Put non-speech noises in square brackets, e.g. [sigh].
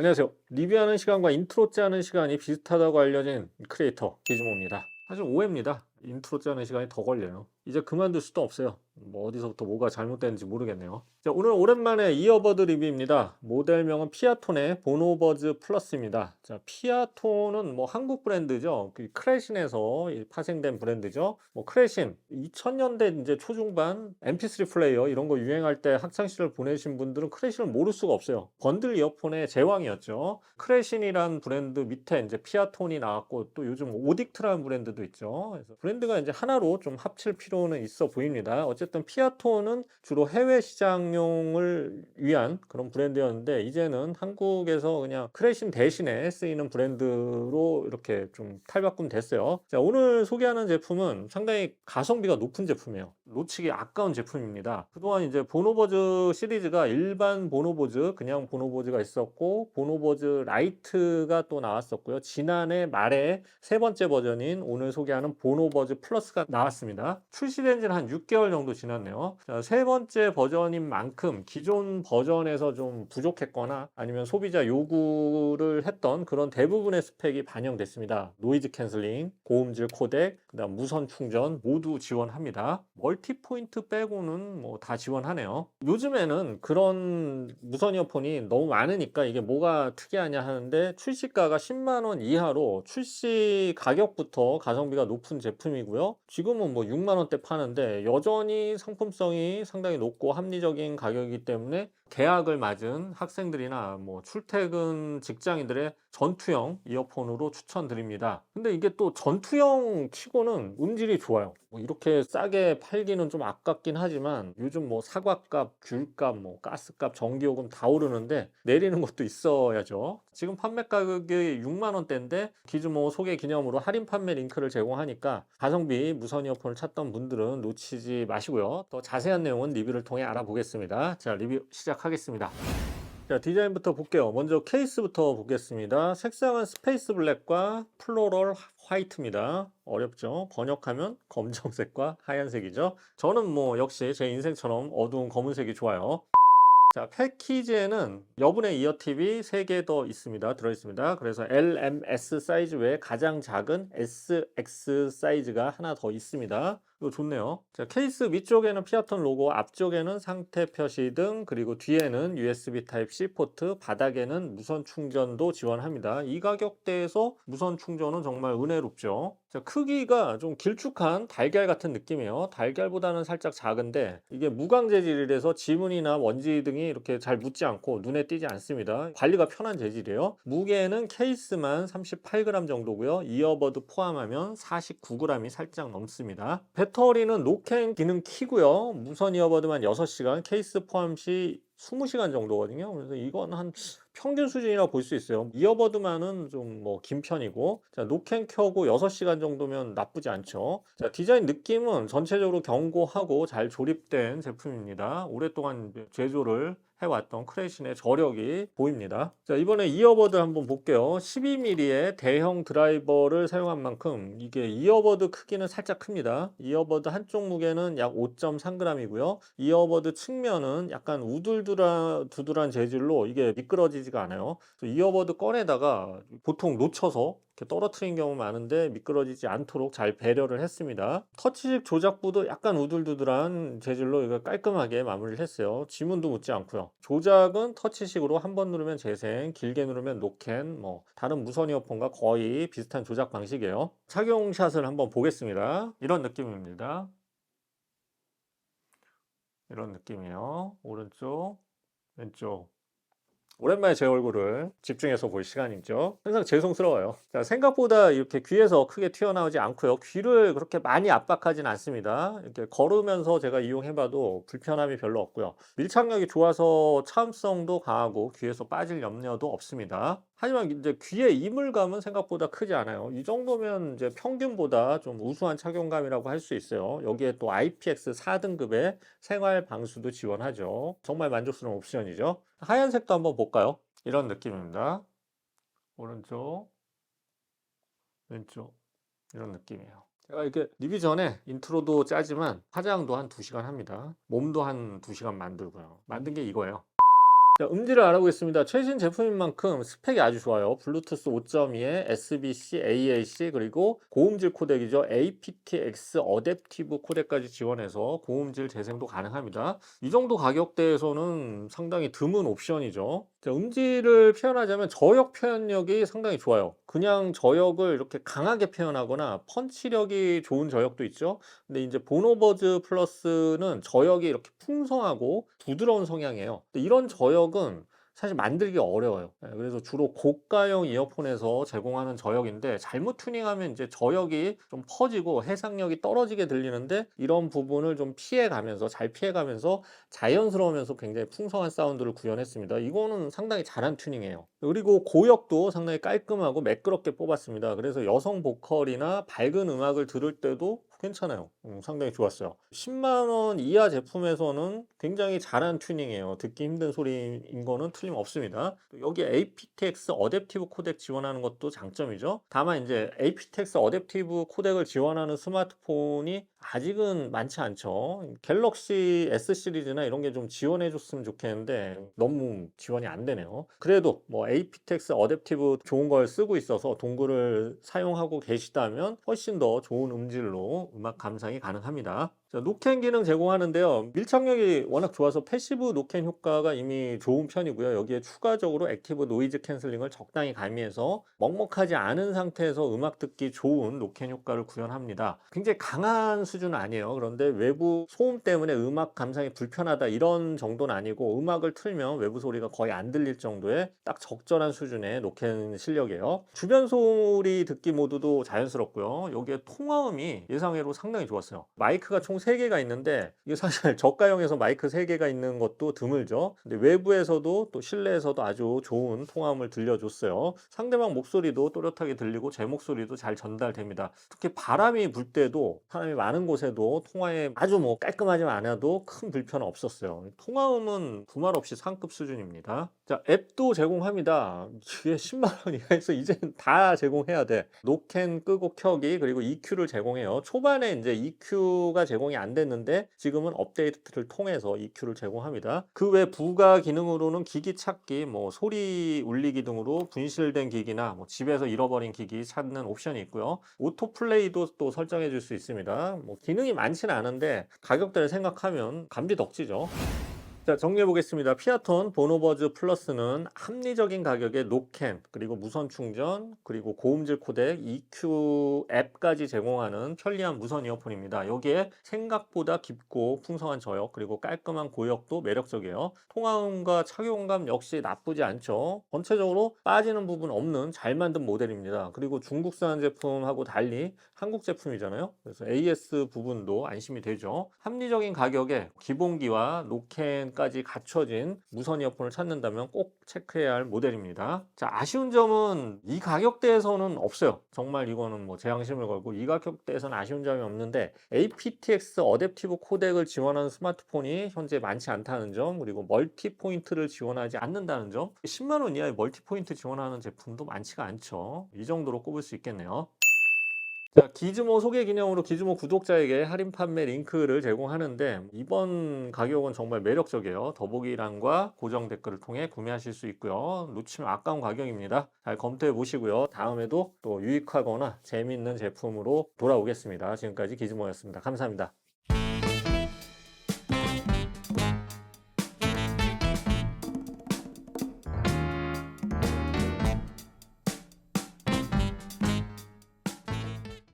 안녕하세요. 리뷰하는 시간과 인트로 짜는 시간이 비슷하다고 알려진 크리에이터 기즈모입니다. 사실 오해입니다. 인트로 짜는 시간이 더 걸려요. 이제 그만둘 수도 없어요. 뭐 어디서부터 뭐가 잘못됐는지 모르겠네요. 자, 오늘 오랜만에 이어버드 리뷰입니다. 모델명은 피아톤의 보노버즈 플러스입니다. 자, 피아톤은 뭐 한국 브랜드죠. 그 크래신에서 이 파생된 브랜드죠. 뭐 크래신 2000년대 이제 초중반 MP3 플레이어 이런 거 유행할 때 학창 시절 보내신 분들은 크래신을 모를 수가 없어요. 번들 이어폰의 제왕이었죠. 크래신이란 브랜드 밑에 이제 피아톤이 나왔고 또 요즘 오딕트라는 브랜드도 있죠. 그래서 브랜드가 이제 하나로 좀 합칠 필요는 있어 보입니다. 어쨌든 피아톤은 주로 해외 시장용을 위한 그런 브랜드였는데 이제는 한국에서 그냥 크래신 대신에 쓰이는 브랜드로 이렇게 좀 탈바꿈 됐어요. 자, 오늘 소개하는 제품은 상당히 가성비가 높은 제품이에요. 놓치기 아까운 제품입니다. 그동안 이제 보노버즈 시리즈가 일반 보노버즈, 그냥 보노버즈가 있었고 보노버즈 라이트가 또 나왔었고요. 지난해 말에 세 번째 버전인 오늘 소개하는 보노버즈 플러스가 나왔습니다. 출시된 지는 한 6개월 정도 지났네요. 자, 세 번째 버전인 만큼 기존 버전에서 좀 부족했거나 아니면 소비자 요구를 했던 그런 대부분의 스펙이 반영됐습니다. 노이즈 캔슬링, 고음질 코덱, 그다음 무선 충전 모두 지원합니다. 멀티 포인트 빼고는 뭐 다 지원하네요. 요즘에는 그런 무선 이어폰이 너무 많으니까 이게 뭐가 특이하냐 하는데 출시가가 10만 원 이하로 출시 가격부터 가성비가 높은 제품이고요. 지금은 뭐 6만 원대 파는데 여전히 상품성이 상당히 높고 합리적인 가격이기 때문에 계약을 맞은 학생들이나 뭐 출퇴근 직장인들의 전투형 이어폰으로 추천드립니다. 근데 이게 또 전투형 치고는 음질이 좋아요. 뭐 이렇게 싸게 팔기는 좀 아깝긴 하지만 요즘 뭐 사과값, 귤값, 뭐 가스값, 전기요금 다 오르는데 내리는 것도 있어야죠. 지금 판매 가격이 6만 원대인데 기즈모 소개 기념으로 할인 판매 링크를 제공하니까 가성비 무선 이어폰을 찾던 분들은 놓치지 마시고요. 더 자세한 내용은 리뷰를 통해 알아보겠습니다. 자, 리뷰 시작하겠습니다. 자, 디자인부터 볼게요. 먼저 케이스부터 보겠습니다. 색상은 스페이스 블랙과 플로럴 화이트입니다. 어렵죠? 번역하면 [laughs] 검정색과 하얀색이죠. 저는 뭐 역시 제 인생처럼 어두운 검은색이 좋아요. 자, 패키지에는 여분의 이어팁이 3개 더 있습니다. 들어있습니다. 그래서 LMS 사이즈 외에 가장 작은 SX 사이즈가 하나 더 있습니다. 이거 좋네요. 자, 케이스 밑쪽에는 피아톤 로고, 앞쪽에는 상태 표시 등, 그리고 뒤에는 USB Type-C 포트, 바닥에는 무선 충전도 지원합니다. 이 가격대에서 무선 충전은 정말 은혜롭죠. 자, 크기가 좀 길쭉한 달걀 같은 느낌이에요. 달걀보다는 살짝 작은데 이게 무광 재질이라서 지문이나 먼지 등이 이렇게 잘 묻지 않고 눈에 띄지 않습니다. 관리가 편한 재질이에요. 무게는 케이스만 38g 정도고요. 이어버드 포함하면 49g이 살짝 넘습니다. 배터리는 노캔 기능 키고요. 무선 이어버드만 6시간, 케이스 포함 시 20시간 정도거든요. 그래서 이건 한 평균 수준이라고 볼 수 있어요. 이어버드만은 좀 뭐 긴 편이고, 자, 노캔 켜고 6시간 정도면 나쁘지 않죠. 자, 디자인 느낌은 전체적으로 견고하고 잘 조립된 제품입니다. 오랫동안 제조를 해왔던 크레신의 저력이 보입니다. 자, 이번에 이어버드 한번 볼게요. 12mm의 대형 드라이버를 사용한 만큼 이게 이어버드 크기는 살짝 큽니다. 이어버드 한쪽 무게는 약 5.3g이고요. 이어버드 측면은 약간 우둘두란 두둘한 재질로 이게 미끄러지지가 않아요. 이어버드 꺼내다가 보통 놓쳐서 떨어뜨린 경우 많은데 미끄러지지 않도록 잘 배려를 했습니다. 터치식 조작부도 약간 우둘두둘한 재질로 이거 깔끔하게 마무리를 했어요. 지문도 묻지 않고요. 조작은 터치식으로 한 번 누르면 재생, 길게 누르면 노캔, 뭐 다른 무선 이어폰과 거의 비슷한 조작 방식이에요. 착용샷을 한번 보겠습니다. 이런 느낌입니다. 이런 느낌이에요. 오른쪽, 왼쪽. 오랜만에 제 얼굴을 집중해서 볼 시간이죠. 항상 죄송스러워요. 자, 생각보다 이렇게 귀에서 크게 튀어나오지 않고요. 귀를 그렇게 많이 압박하진 않습니다. 이렇게 걸으면서 제가 이용해봐도 불편함이 별로 없고요. 밀착력이 좋아서 차음성도 강하고 귀에서 빠질 염려도 없습니다. 하지만 이제 귀의 이물감은 생각보다 크지 않아요. 이 정도면 이제 평균보다 좀 우수한 착용감이라고 할 수 있어요. 여기에 또 IPX 4등급의 생활 방수도 지원하죠. 정말 만족스러운 옵션이죠. 하얀색도 한번 볼까요? 이런 느낌입니다. 오른쪽, 왼쪽 이런 느낌이에요. 제가 이렇게 리뷰 전에 인트로도 짜지만 화장도 한 2시간 합니다. 몸도 한 2시간 만들고요. 만든 게 이거예요. 자, 음질을 알아보겠습니다. 최신 제품인 만큼 스펙이 아주 좋아요. 블루투스 5.2에 SBC, AAC 그리고 고음질 코덱이죠. aptX 어댑티브 코덱까지 지원해서 고음질 재생도 가능합니다. 이 정도 가격대에서는 상당히 드문 옵션이죠. 자, 음질을 표현하자면 저역 표현력이 상당히 좋아요. 그냥 저역을 이렇게 강하게 표현하거나 펀치력이 좋은 저역도 있죠. 근데 이제 보노버즈 플러스는 저역이 이렇게 풍성하고 부드러운 성향이에요. 이런 저역 은 사실 만들기 어려워요. 예, 그래서 주로 고가형 이어폰에서 제공하는 저역인데 잘못 튜닝하면 이제 저역이 좀 퍼지고 해상력이 떨어지게 들리는데 이런 부분을 좀 피해가면서 잘 피해가면서 자연스러우면서 굉장히 풍성한 사운드를 구현했습니다. 이거는 상당히 잘한 튜닝이에요. 그리고 고역도 상당히 깔끔하고 매끄럽게 뽑았습니다. 그래서 여성 보컬이나 밝은 음악을 들을 때도 괜찮아요. 음, 상당히 좋았어요. 10만원 이하 제품에서는 굉장히 잘한 튜닝이에요. 듣기 힘든 소리인 거는 틀림없습니다. 여기 aptX 어댑티브 코덱 지원하는 것도 장점이죠. 다만 이제 aptX 어댑티브 코덱을 지원하는 스마트폰이 아직은 많지 않죠. 갤럭시 S 시리즈나 이런 게 좀 지원해 줬으면 좋겠는데 너무 지원이 안 되네요. 그래도 뭐 aptX 어댑티브 좋은 걸 쓰고 있어서 동굴을 사용하고 계시다면 훨씬 더 좋은 음질로 음악 감상이 가능합니다. 자, 노캔 기능 제공하는데요. 밀착력이 워낙 좋아서 패시브 노캔 효과가 이미 좋은 편이고요. 여기에 추가적으로 액티브 노이즈 캔슬링을 적당히 가미해서 먹먹하지 않은 상태에서 음악 듣기 좋은 노캔 효과를 구현합니다. 굉장히 강한 수준은 아니에요. 그런데 외부 소음 때문에 음악 감상이 불편하다 이런 정도는 아니고 음악을 틀면 외부 소리가 거의 안 들릴 정도의 딱 적절한 수준의 노캔 실력이에요. 주변 소리 듣기 모드도 자연스럽고요. 여기에 통화음이 예상외로 상당히 좋았어요. 마이크가 총 3개가 있는데 이게 사실 [laughs] 저가형에서 마이크 3개가 있는 것도 드물죠. 근데 외부에서도 또 실내에서도 아주 좋은 통화음을 들려줬어요. 상대방 목소리도 또렷하게 들리고 제 목소리도 잘 전달됩니다. 특히 바람이 불 때도 사람이 많은 곳에도 통화에 아주 뭐 깔끔하지만 않아도 큰 불편은 없었어요. 통화음은 두말 없이 상급 수준입니다. 자, 앱도 제공합니다. 이게 10만 원 이하에서 이제는 다 제공해야 돼. 노캔 끄고 켜기 그리고 EQ를 제공해요. 초반에 이제 EQ가 제공 이 안 됐는데 지금은 업데이트를 통해서 EQ를 제공합니다. 그 외 부가 기능으로는 기기 찾기, 뭐 소리 울리기 등으로 분실된 기기나 뭐 집에서 잃어버린 기기 찾는 옵션이 있고요. 오토 플레이도 또 설정해 줄 수 있습니다. 뭐 기능이 많지는 않은데 가격대를 생각하면 감지덕지죠. 자, 정리해 보겠습니다. 피아톤 보노버즈 플러스는 합리적인 가격에 노캔, 그리고 무선 충전, 그리고 고음질 코덱, EQ 앱까지 제공하는 편리한 무선 이어폰입니다. 여기에 생각보다 깊고 풍성한 저역, 그리고 깔끔한 고역도 매력적이에요. 통화음과 착용감 역시 나쁘지 않죠. 전체적으로 빠지는 부분 없는 잘 만든 모델입니다. 그리고 중국산 제품하고 달리 한국 제품이잖아요. 그래서 AS 부분도 안심이 되죠. 합리적인 가격에 기본기와 노캔 까지 갖춰진 무선 이어폰을 찾는다면 꼭 체크해야 할 모델입니다. 자, 아쉬운 점은 이 가격대에서는 없어요. 정말 이거는 뭐 제양심을 걸고 이 가격대에서는 아쉬운 점이 없는데 aptX 어댑티브 코덱을 지원하는 스마트폰이 현재 많지 않다는 점 그리고 멀티 포인트를 지원하지 않는다는 점 10만 원 이하의 멀티 포인트 지원하는 제품도 많지가 않죠. 이 정도로 꼽을 수 있겠네요. 자, 기즈모 소개 기념으로 기즈모 구독자에게 할인 판매 링크를 제공하는데 이번 가격은 정말 매력적이에요. 더보기란과 고정 댓글을 통해 구매하실 수 있고요. 놓치면 아까운 가격입니다. 잘 검토해 보시고요. 다음에도 또 유익하거나 재미있는 제품으로 돌아오겠습니다. 지금까지 기즈모였습니다. 감사합니다.